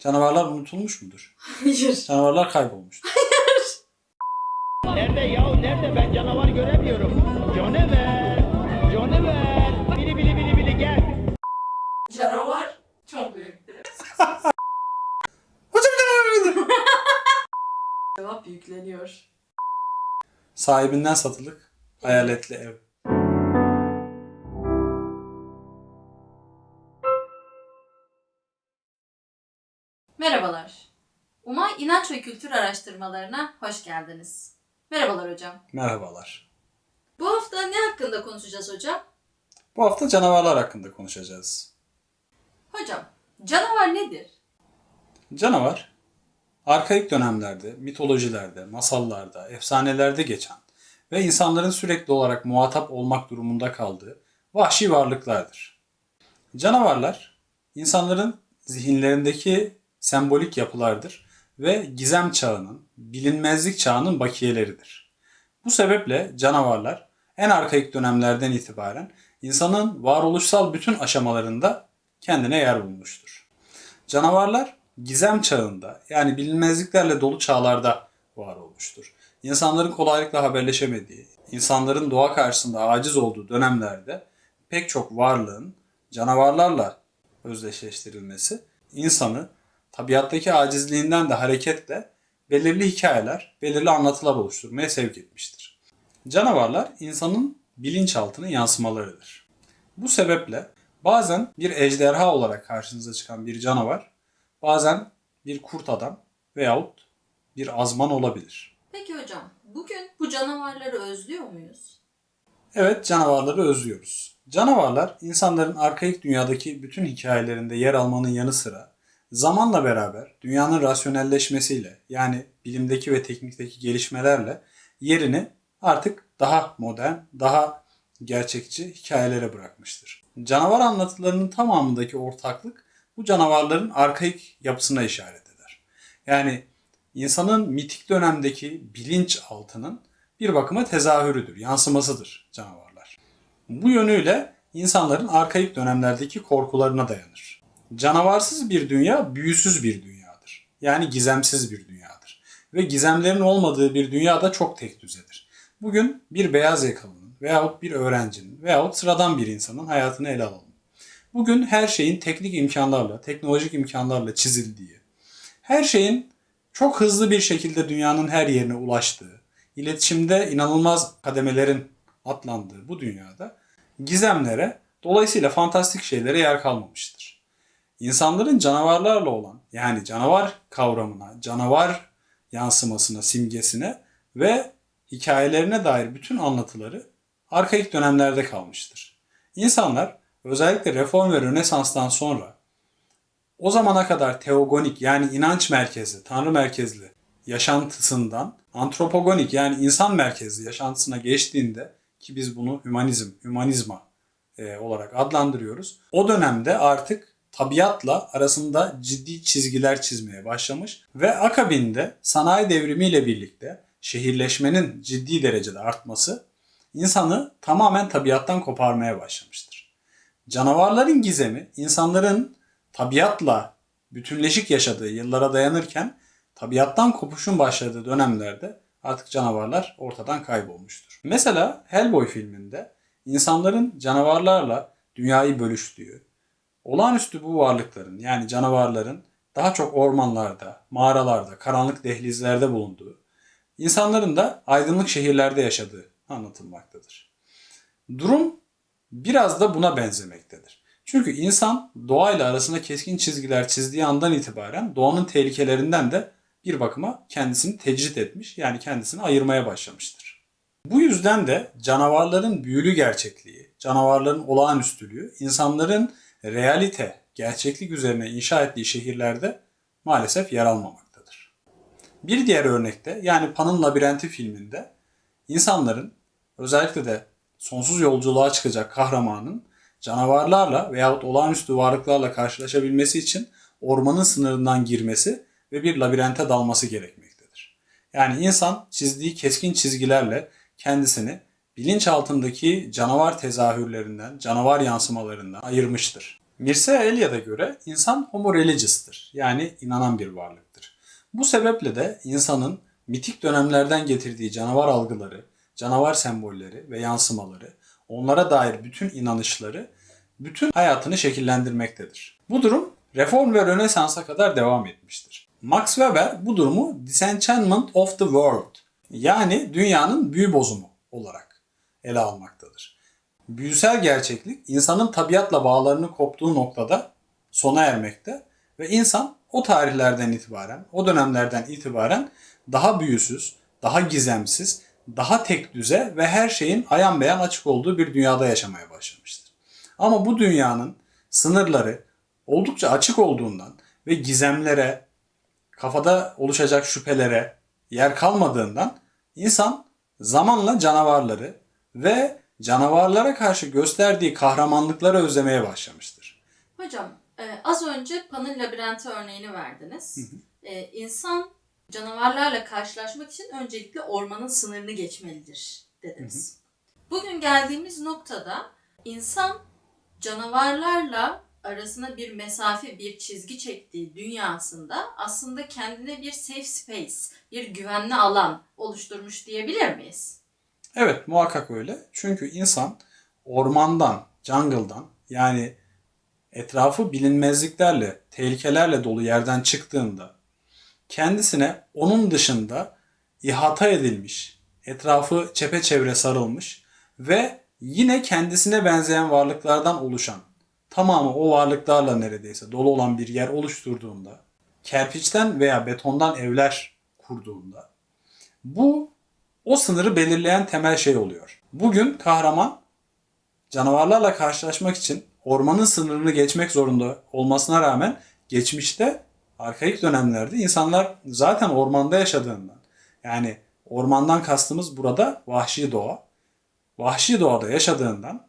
Canavarlar unutulmuş mudur? Hayır. Canavarlar kaybolmuştur. Nerede ya? Nerede? Ben canavar göremiyorum. Canavar. Canavar. Bili bili bili bili gel. Canavar çok büyüktür. Hocam canavar Cevap yükleniyor. Sahibinden satılık hayaletli ev. Umay İnanç ve Kültür Araştırmalarına hoş geldiniz. Merhabalar hocam. Merhabalar. Bu hafta ne hakkında konuşacağız hocam? Bu hafta canavarlar hakkında konuşacağız. Hocam, canavar nedir? Canavar, arkaik dönemlerde, mitolojilerde, masallarda, efsanelerde geçen ve insanların sürekli olarak muhatap olmak durumunda kaldığı vahşi varlıklardır. Canavarlar, insanların zihinlerindeki sembolik yapılardır ve gizem çağının, bilinmezlik çağının bakiyeleridir. Bu sebeple canavarlar en arkaik dönemlerden itibaren insanın varoluşsal bütün aşamalarında kendine yer bulmuştur. Canavarlar gizem çağında yani bilinmezliklerle dolu çağlarda var olmuştur. İnsanların kolaylıkla haberleşemediği, insanların doğa karşısında aciz olduğu dönemlerde pek çok varlığın canavarlarla özdeşleştirilmesi insanı tabiattaki acizliğinden de hareketle belirli hikayeler, belirli anlatılar oluşturmaya sevk etmiştir. Canavarlar insanın bilinçaltının yansımalarıdır. Bu sebeple bazen bir ejderha olarak karşınıza çıkan bir canavar, bazen bir kurt adam veyahut bir azman olabilir. Peki hocam, bugün bu canavarları özlüyor muyuz? Evet canavarları özlüyoruz. Canavarlar insanların arkaik dünyadaki bütün hikayelerinde yer almanın yanı sıra zamanla beraber dünyanın rasyonelleşmesiyle yani bilimdeki ve teknikteki gelişmelerle yerini artık daha modern, daha gerçekçi hikayelere bırakmıştır. Canavar anlatılarının tamamındaki ortaklık bu canavarların arkaik yapısına işaret eder. Yani insanın mitik dönemdeki bilinç altının bir bakıma tezahürüdür, yansımasıdır canavarlar. Bu yönüyle insanların arkaik dönemlerdeki korkularına dayanır. Canavarsız bir dünya büyüsüz bir dünyadır. Yani gizemsiz bir dünyadır. Ve gizemlerin olmadığı bir dünya da çok tek düzedir. Bugün bir beyaz yakalının veyahut bir öğrencinin veyahut sıradan bir insanın hayatını ele alalım. Bugün her şeyin teknik imkanlarla, teknolojik imkanlarla çizildiği, her şeyin çok hızlı bir şekilde dünyanın her yerine ulaştığı, iletişimde inanılmaz kademelerin atlandığı bu dünyada gizemlere, dolayısıyla fantastik şeylere yer kalmamıştır. İnsanların canavarlarla olan, yani canavar kavramına, canavar yansımasına, simgesine ve hikayelerine dair bütün anlatıları arkaik dönemlerde kalmıştır. İnsanlar özellikle reform ve rönesanstan sonra o zamana kadar teogonik yani inanç merkezli, tanrı merkezli yaşantısından antropogonik yani insan merkezli yaşantısına geçtiğinde ki biz bunu hümanizm, hümanizma e, olarak adlandırıyoruz. O dönemde artık tabiatla arasında ciddi çizgiler çizmeye başlamış ve akabinde sanayi devrimiyle birlikte şehirleşmenin ciddi derecede artması insanı tamamen tabiattan koparmaya başlamıştır. Canavarların gizemi insanların tabiatla bütünleşik yaşadığı yıllara dayanırken tabiattan kopuşun başladığı dönemlerde artık canavarlar ortadan kaybolmuştur. Mesela Hellboy filminde insanların canavarlarla dünyayı bölüştüğü, olağanüstü bu varlıkların yani canavarların daha çok ormanlarda, mağaralarda, karanlık dehlizlerde bulunduğu, insanların da aydınlık şehirlerde yaşadığı anlatılmaktadır. Durum biraz da buna benzemektedir. Çünkü insan doğayla arasında keskin çizgiler çizdiği andan itibaren doğanın tehlikelerinden de bir bakıma kendisini tecrit etmiş yani kendisini ayırmaya başlamıştır. Bu yüzden de canavarların büyülü gerçekliği, canavarların olağanüstülüğü insanların realite, gerçeklik üzerine inşa ettiği şehirlerde maalesef yer almamaktadır. Bir diğer örnekte yani Pan'ın Labirenti filminde insanların özellikle de sonsuz yolculuğa çıkacak kahramanın canavarlarla veyahut olağanüstü varlıklarla karşılaşabilmesi için ormanın sınırından girmesi ve bir labirente dalması gerekmektedir. Yani insan çizdiği keskin çizgilerle kendisini bilinç altındaki canavar tezahürlerinden, canavar yansımalarından ayırmıştır. Mircea Eliad'a göre insan homo religious'tır. Yani inanan bir varlıktır. Bu sebeple de insanın mitik dönemlerden getirdiği canavar algıları, canavar sembolleri ve yansımaları, onlara dair bütün inanışları bütün hayatını şekillendirmektedir. Bu durum Reform ve Rönesans'a kadar devam etmiştir. Max Weber bu durumu Disenchantment of the World yani dünyanın büyü bozumu olarak ele almaktadır. Büyüsel gerçeklik insanın tabiatla bağlarını koptuğu noktada sona ermekte ve insan o tarihlerden itibaren, o dönemlerden itibaren daha büyüsüz, daha gizemsiz, daha tek düze ve her şeyin ayan beyan açık olduğu bir dünyada yaşamaya başlamıştır. Ama bu dünyanın sınırları oldukça açık olduğundan ve gizemlere, kafada oluşacak şüphelere yer kalmadığından insan zamanla canavarları ve canavarlara karşı gösterdiği kahramanlıkları özlemeye başlamıştır. Hocam e, az önce Pan'ın labirenti örneğini verdiniz. E, insan canavarlarla karşılaşmak için öncelikle ormanın sınırını geçmelidir dediniz. Bugün geldiğimiz noktada insan canavarlarla arasına bir mesafe, bir çizgi çektiği dünyasında aslında kendine bir safe space, bir güvenli alan oluşturmuş diyebilir miyiz? Evet muhakkak öyle. Çünkü insan ormandan, jungle'dan yani etrafı bilinmezliklerle, tehlikelerle dolu yerden çıktığında kendisine onun dışında ihata edilmiş, etrafı çepeçevre sarılmış ve yine kendisine benzeyen varlıklardan oluşan, tamamı o varlıklarla neredeyse dolu olan bir yer oluşturduğunda, kerpiçten veya betondan evler kurduğunda bu o sınırı belirleyen temel şey oluyor. Bugün kahraman canavarlarla karşılaşmak için ormanın sınırını geçmek zorunda olmasına rağmen geçmişte arkaik dönemlerde insanlar zaten ormanda yaşadığından yani ormandan kastımız burada vahşi doğa. Vahşi doğada yaşadığından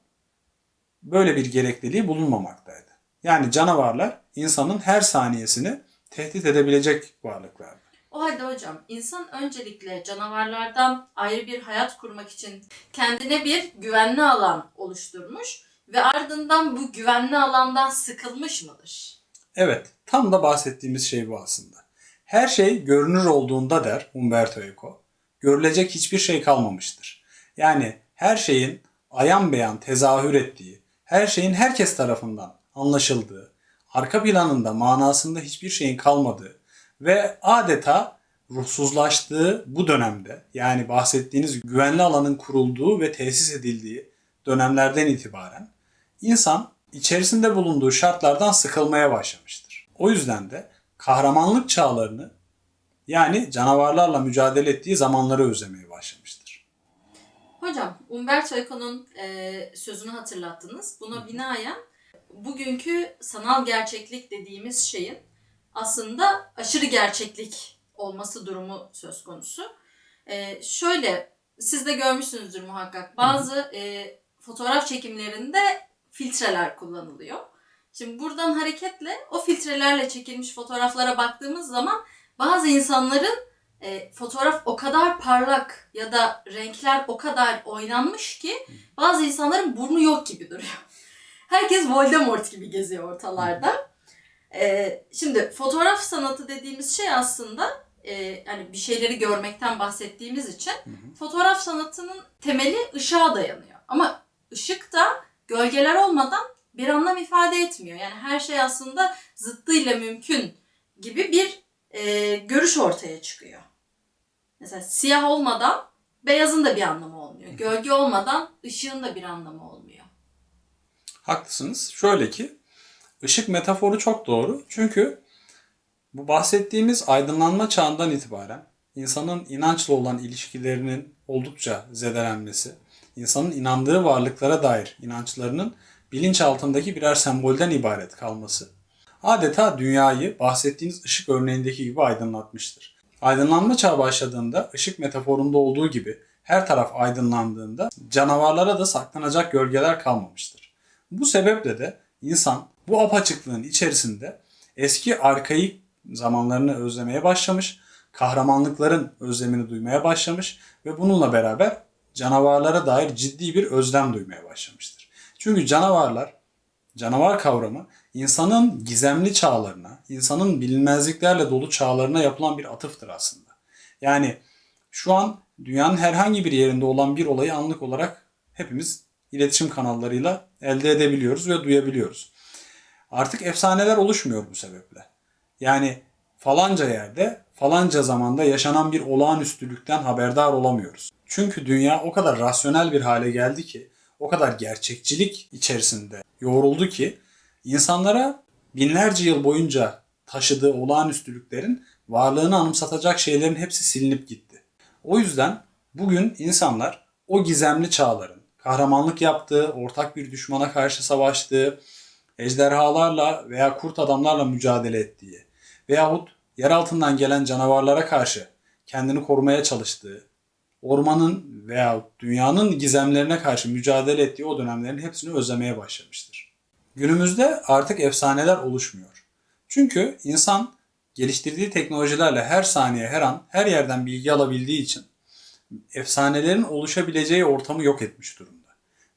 böyle bir gerekliliği bulunmamaktaydı. Yani canavarlar insanın her saniyesini tehdit edebilecek varlıklardı. O halde hocam insan öncelikle canavarlardan ayrı bir hayat kurmak için kendine bir güvenli alan oluşturmuş ve ardından bu güvenli alandan sıkılmış mıdır? Evet, tam da bahsettiğimiz şey bu aslında. Her şey görünür olduğunda der Umberto Eco, görülecek hiçbir şey kalmamıştır. Yani her şeyin ayan beyan tezahür ettiği, her şeyin herkes tarafından anlaşıldığı, arka planında manasında hiçbir şeyin kalmadığı ve adeta ruhsuzlaştığı bu dönemde yani bahsettiğiniz güvenli alanın kurulduğu ve tesis edildiği dönemlerden itibaren insan içerisinde bulunduğu şartlardan sıkılmaya başlamıştır. O yüzden de kahramanlık çağlarını yani canavarlarla mücadele ettiği zamanları özlemeye başlamıştır. Hocam Umberto Eco'nun e, sözünü hatırlattınız. Buna binaen bugünkü sanal gerçeklik dediğimiz şeyin aslında aşırı gerçeklik olması durumu söz konusu. E, şöyle siz de görmüşsünüzdür muhakkak bazı e, fotoğraf çekimlerinde filtreler kullanılıyor. Şimdi buradan hareketle o filtrelerle çekilmiş fotoğraflara baktığımız zaman bazı insanların e, fotoğraf o kadar parlak ya da renkler o kadar oynanmış ki bazı insanların burnu yok gibi duruyor. Herkes Voldemort gibi geziyor ortalarda. E, şimdi fotoğraf sanatı dediğimiz şey aslında e, hani bir şeyleri görmekten bahsettiğimiz için fotoğraf sanatının temeli ışığa dayanıyor. Ama ışık da gölgeler olmadan bir anlam ifade etmiyor. Yani her şey aslında zıttıyla mümkün gibi bir e, görüş ortaya çıkıyor. Mesela siyah olmadan beyazın da bir anlamı olmuyor. Gölge olmadan ışığın da bir anlamı olmuyor. Haklısınız. Şöyle ki ışık metaforu çok doğru. Çünkü bu bahsettiğimiz aydınlanma çağından itibaren insanın inançla olan ilişkilerinin oldukça zedelenmesi, insanın inandığı varlıklara dair inançlarının bilinçaltındaki birer sembolden ibaret kalması adeta dünyayı bahsettiğiniz ışık örneğindeki gibi aydınlatmıştır. Aydınlanma çağı başladığında ışık metaforunda olduğu gibi her taraf aydınlandığında canavarlara da saklanacak gölgeler kalmamıştır. Bu sebeple de insan bu apaçıklığın içerisinde eski arkaik zamanlarını özlemeye başlamış, kahramanlıkların özlemini duymaya başlamış ve bununla beraber canavarlara dair ciddi bir özlem duymaya başlamıştır. Çünkü canavarlar, canavar kavramı insanın gizemli çağlarına, insanın bilinmezliklerle dolu çağlarına yapılan bir atıftır aslında. Yani şu an dünyanın herhangi bir yerinde olan bir olayı anlık olarak hepimiz iletişim kanallarıyla elde edebiliyoruz ve duyabiliyoruz. Artık efsaneler oluşmuyor bu sebeple. Yani falanca yerde, falanca zamanda yaşanan bir olağanüstülükten haberdar olamıyoruz. Çünkü dünya o kadar rasyonel bir hale geldi ki, o kadar gerçekçilik içerisinde yoğruldu ki insanlara binlerce yıl boyunca taşıdığı olağanüstülüklerin varlığını anımsatacak şeylerin hepsi silinip gitti. O yüzden bugün insanlar o gizemli çağların kahramanlık yaptığı, ortak bir düşmana karşı savaştığı, ejderhalarla veya kurt adamlarla mücadele ettiği veyahut yer altından gelen canavarlara karşı kendini korumaya çalıştığı, ormanın veya dünyanın gizemlerine karşı mücadele ettiği o dönemlerin hepsini özlemeye başlamıştır. Günümüzde artık efsaneler oluşmuyor. Çünkü insan geliştirdiği teknolojilerle her saniye, her an, her yerden bilgi alabildiği için efsanelerin oluşabileceği ortamı yok etmiş durumda.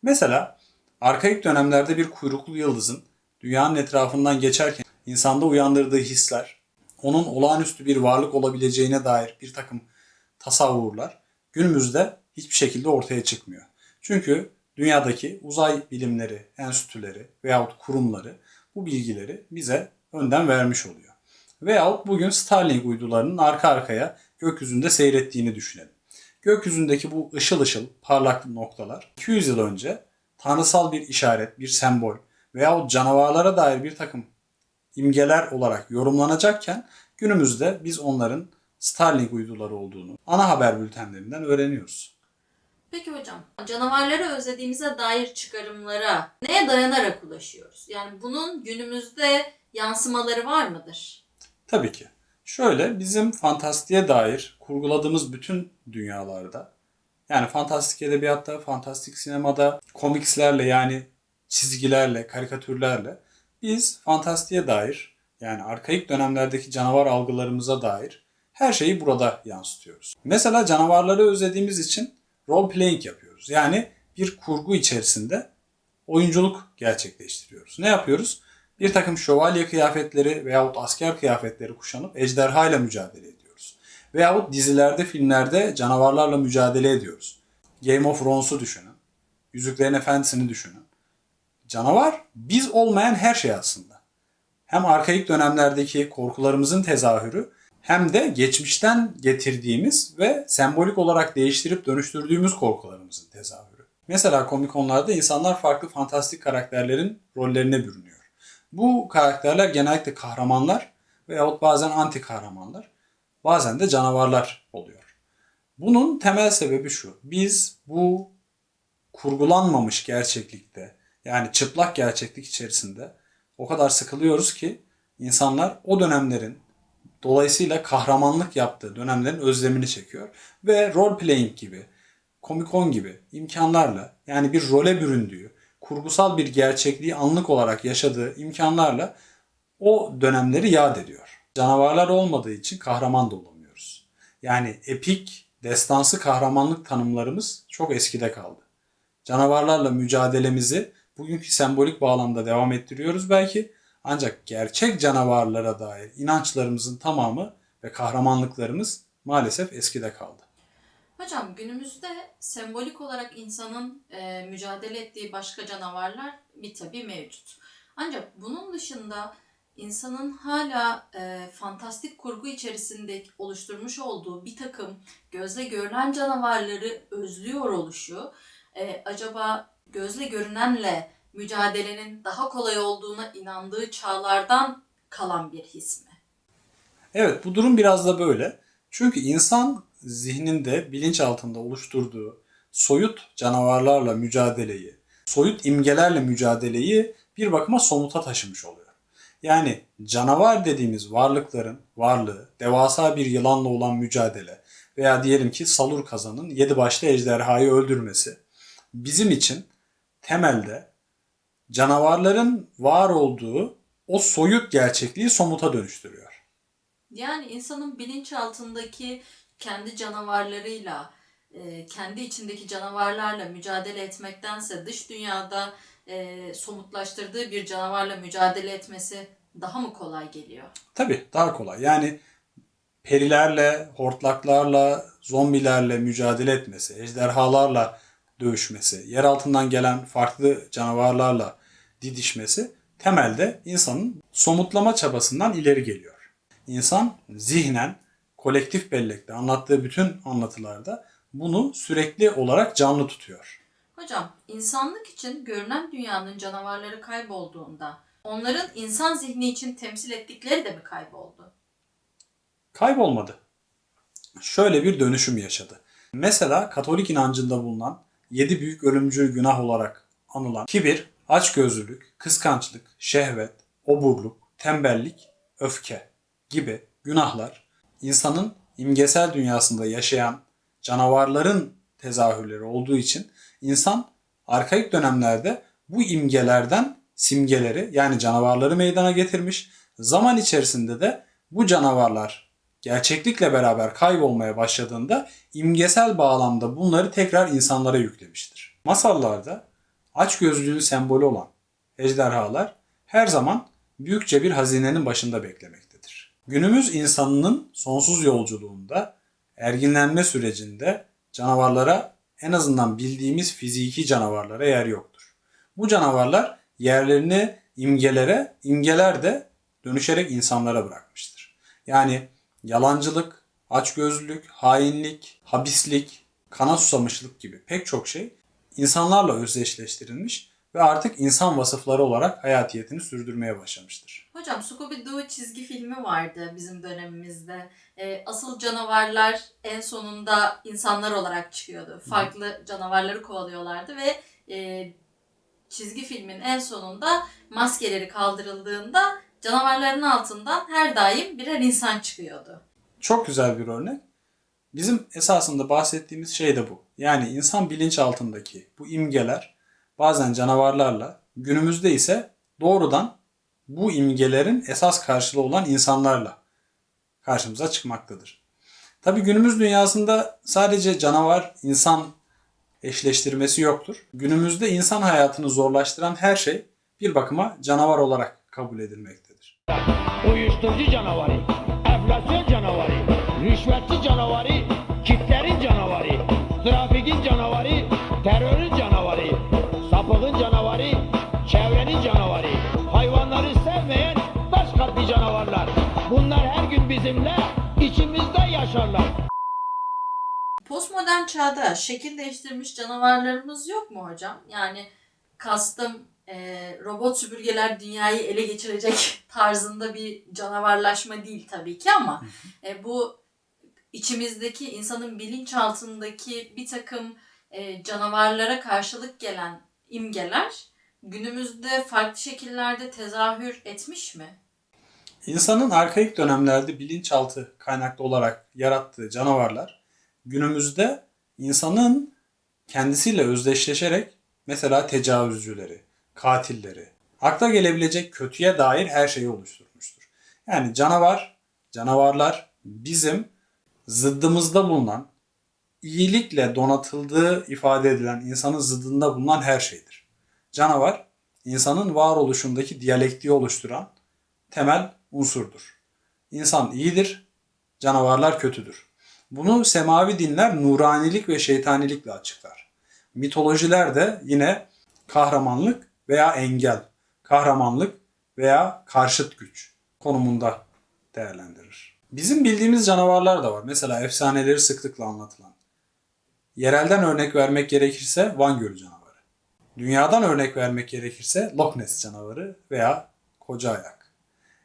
Mesela arkaik dönemlerde bir kuyruklu yıldızın dünyanın etrafından geçerken insanda uyandırdığı hisler, onun olağanüstü bir varlık olabileceğine dair bir takım tasavvurlar günümüzde hiçbir şekilde ortaya çıkmıyor. Çünkü dünyadaki uzay bilimleri, enstitüleri veyahut kurumları bu bilgileri bize önden vermiş oluyor. Veyahut bugün Starlink uydularının arka arkaya gökyüzünde seyrettiğini düşünelim. Gökyüzündeki bu ışıl ışıl parlak noktalar 200 yıl önce tanrısal bir işaret, bir sembol veyahut canavarlara dair bir takım imgeler olarak yorumlanacakken günümüzde biz onların Starlink uyduları olduğunu ana haber bültenlerinden öğreniyoruz. Peki hocam, canavarları özlediğimize dair çıkarımlara neye dayanarak ulaşıyoruz? Yani bunun günümüzde yansımaları var mıdır? Tabii ki. Şöyle bizim fantastiğe dair kurguladığımız bütün dünyalarda yani fantastik edebiyatta, fantastik sinemada, komikslerle yani çizgilerle, karikatürlerle biz fantastiğe dair yani arkaik dönemlerdeki canavar algılarımıza dair her şeyi burada yansıtıyoruz. Mesela canavarları özlediğimiz için role playing yapıyoruz. Yani bir kurgu içerisinde oyunculuk gerçekleştiriyoruz. Ne yapıyoruz? Bir takım şövalye kıyafetleri veyahut asker kıyafetleri kuşanıp ejderha ile mücadele ediyoruz. Veyahut dizilerde, filmlerde canavarlarla mücadele ediyoruz. Game of Thrones'u düşünün. Yüzüklerin Efendisi'ni düşünün. Canavar biz olmayan her şey aslında. Hem arkaik dönemlerdeki korkularımızın tezahürü hem de geçmişten getirdiğimiz ve sembolik olarak değiştirip dönüştürdüğümüz korkularımızın tezahürü. Mesela komikonlarda insanlar farklı fantastik karakterlerin rollerine bürünüyor. Bu karakterler genellikle kahramanlar veyahut bazen anti kahramanlar, bazen de canavarlar oluyor. Bunun temel sebebi şu. Biz bu kurgulanmamış gerçeklikte yani çıplak gerçeklik içerisinde o kadar sıkılıyoruz ki insanlar o dönemlerin dolayısıyla kahramanlık yaptığı dönemlerin özlemini çekiyor ve role playing gibi, komikon gibi imkanlarla yani bir role büründüğü, kurgusal bir gerçekliği anlık olarak yaşadığı imkanlarla o dönemleri yad ediyor. Canavarlar olmadığı için kahraman da olamıyoruz. Yani epik, destansı kahramanlık tanımlarımız çok eskide kaldı. Canavarlarla mücadelemizi bugünkü sembolik bağlamda devam ettiriyoruz belki ancak gerçek canavarlara dair inançlarımızın tamamı ve kahramanlıklarımız maalesef eskide kaldı. Hocam günümüzde sembolik olarak insanın e, mücadele ettiği başka canavarlar bir tabii mevcut. Ancak bunun dışında insanın hala e, fantastik kurgu içerisinde oluşturmuş olduğu bir takım gözle görülen canavarları özlüyor oluşu e, acaba gözle görünenle mücadelenin daha kolay olduğuna inandığı çağlardan kalan bir his mi? Evet bu durum biraz da böyle. Çünkü insan zihninde bilinç altında oluşturduğu soyut canavarlarla mücadeleyi, soyut imgelerle mücadeleyi bir bakıma somuta taşımış oluyor. Yani canavar dediğimiz varlıkların varlığı, devasa bir yılanla olan mücadele veya diyelim ki Salur Kazan'ın yedi başlı ejderhayı öldürmesi bizim için temelde canavarların var olduğu o soyut gerçekliği somuta dönüştürüyor. Yani insanın bilinçaltındaki kendi canavarlarıyla, e, kendi içindeki canavarlarla mücadele etmektense dış dünyada e, somutlaştırdığı bir canavarla mücadele etmesi daha mı kolay geliyor? Tabii daha kolay. Yani perilerle, hortlaklarla, zombilerle mücadele etmesi, ejderhalarla dövüşmesi, yer altından gelen farklı canavarlarla didişmesi temelde insanın somutlama çabasından ileri geliyor. İnsan zihnen, kolektif bellekte anlattığı bütün anlatılarda bunu sürekli olarak canlı tutuyor. Hocam, insanlık için görünen dünyanın canavarları kaybolduğunda onların insan zihni için temsil ettikleri de mi kayboldu? kaybolmadı. Şöyle bir dönüşüm yaşadı. Mesela Katolik inancında bulunan yedi büyük ölümcül günah olarak anılan kibir, açgözlülük, kıskançlık, şehvet, oburluk, tembellik, öfke gibi günahlar insanın imgesel dünyasında yaşayan canavarların tezahürleri olduğu için insan arkaik dönemlerde bu imgelerden simgeleri yani canavarları meydana getirmiş. Zaman içerisinde de bu canavarlar gerçeklikle beraber kaybolmaya başladığında imgesel bağlamda bunları tekrar insanlara yüklemiştir. Masallarda açgözlülüğün sembolü olan ejderhalar her zaman büyükçe bir hazinenin başında beklemektedir. Günümüz insanının sonsuz yolculuğunda erginlenme sürecinde canavarlara en azından bildiğimiz fiziki canavarlara yer yoktur. Bu canavarlar yerlerini imgelere, imgeler de dönüşerek insanlara bırakmıştır. Yani yalancılık, açgözlülük, hainlik, habislik, kana susamışlık gibi pek çok şey insanlarla özdeşleştirilmiş ve artık insan vasıfları olarak hayatiyetini sürdürmeye başlamıştır. Hocam Scooby-Doo çizgi filmi vardı bizim dönemimizde. Ee, asıl canavarlar en sonunda insanlar olarak çıkıyordu. Farklı canavarları kovalıyorlardı ve e, çizgi filmin en sonunda maskeleri kaldırıldığında canavarların altından her daim birer insan çıkıyordu. Çok güzel bir örnek. Bizim esasında bahsettiğimiz şey de bu. Yani insan bilinçaltındaki bu imgeler bazen canavarlarla, günümüzde ise doğrudan bu imgelerin esas karşılığı olan insanlarla karşımıza çıkmaktadır. Tabi günümüz dünyasında sadece canavar insan eşleştirmesi yoktur. Günümüzde insan hayatını zorlaştıran her şey bir bakıma canavar olarak kabul edilmektedir. Uyuşturucu canavarı, enflasyon canavarı, rüşvetçi canavarı, kitlerin canavarı, trafikin canavarı, terörün canavarı, sapığın canavarı, çevrenin canavarı, hayvanları sevmeyen taş kalpli canavarlar. Bunlar her gün bizimle, içimizde yaşarlar. Postmodern çağda şekil değiştirmiş canavarlarımız yok mu hocam? Yani kastım e, robot süpürgeler dünyayı ele geçirecek tarzında bir canavarlaşma değil tabii ki ama e, bu içimizdeki insanın bilinçaltındaki bir takım e, canavarlara karşılık gelen imgeler günümüzde farklı şekillerde tezahür etmiş mi? İnsanın arkaik dönemlerde bilinçaltı kaynaklı olarak yarattığı canavarlar günümüzde insanın kendisiyle özdeşleşerek mesela tecavüzcüleri, katilleri, akla gelebilecek kötüye dair her şeyi oluşturmuştur. Yani canavar, canavarlar bizim zıddımızda bulunan, iyilikle donatıldığı ifade edilen insanın zıddında bulunan her şeydir. Canavar, insanın varoluşundaki diyalektiği oluşturan temel unsurdur. İnsan iyidir, canavarlar kötüdür. Bunu semavi dinler nuranilik ve şeytanilikle açıklar. Mitolojiler de yine kahramanlık veya engel, kahramanlık veya karşıt güç konumunda değerlendirir. Bizim bildiğimiz canavarlar da var. Mesela efsaneleri sıklıkla anlatılan. Yerelden örnek vermek gerekirse Van Gölü canavarı. Dünyadan örnek vermek gerekirse Loch Ness canavarı veya Koca Ayak.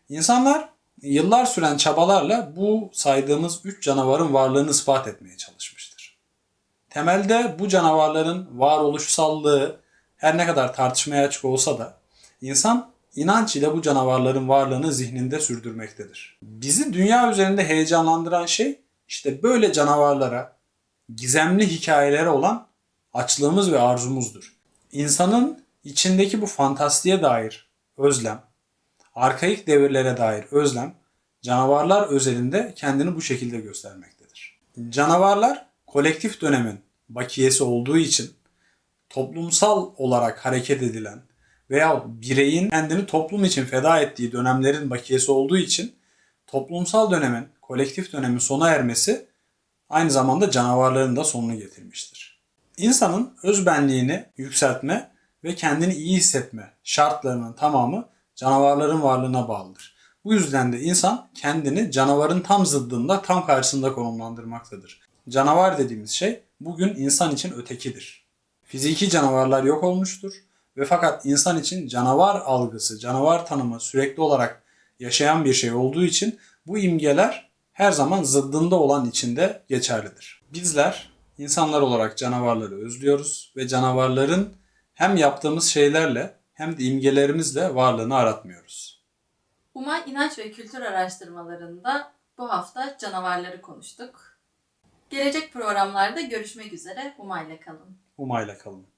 İnsanlar yıllar süren çabalarla bu saydığımız üç canavarın varlığını ispat etmeye çalışmıştır. Temelde bu canavarların varoluşsallığı her ne kadar tartışmaya açık olsa da insan inanç ile bu canavarların varlığını zihninde sürdürmektedir. Bizi dünya üzerinde heyecanlandıran şey işte böyle canavarlara, gizemli hikayelere olan açlığımız ve arzumuzdur. İnsanın içindeki bu fantastiğe dair özlem, arkaik devirlere dair özlem canavarlar özelinde kendini bu şekilde göstermektedir. Canavarlar kolektif dönemin bakiyesi olduğu için toplumsal olarak hareket edilen veya bireyin kendini toplum için feda ettiği dönemlerin bakiyesi olduğu için toplumsal dönemin, kolektif dönemin sona ermesi aynı zamanda canavarların da sonunu getirmiştir. İnsanın özbenliğini yükseltme ve kendini iyi hissetme şartlarının tamamı canavarların varlığına bağlıdır. Bu yüzden de insan kendini canavarın tam zıddında, tam karşısında konumlandırmaktadır. Canavar dediğimiz şey bugün insan için ötekidir. Fiziki canavarlar yok olmuştur ve fakat insan için canavar algısı, canavar tanımı sürekli olarak yaşayan bir şey olduğu için bu imgeler her zaman zıddında olan içinde geçerlidir. Bizler insanlar olarak canavarları özlüyoruz ve canavarların hem yaptığımız şeylerle hem de imgelerimizle varlığını aratmıyoruz. Umay İnanç ve Kültür Araştırmalarında bu hafta canavarları konuştuk. Gelecek programlarda görüşmek üzere. Umay'la kalın. Umayla kalın.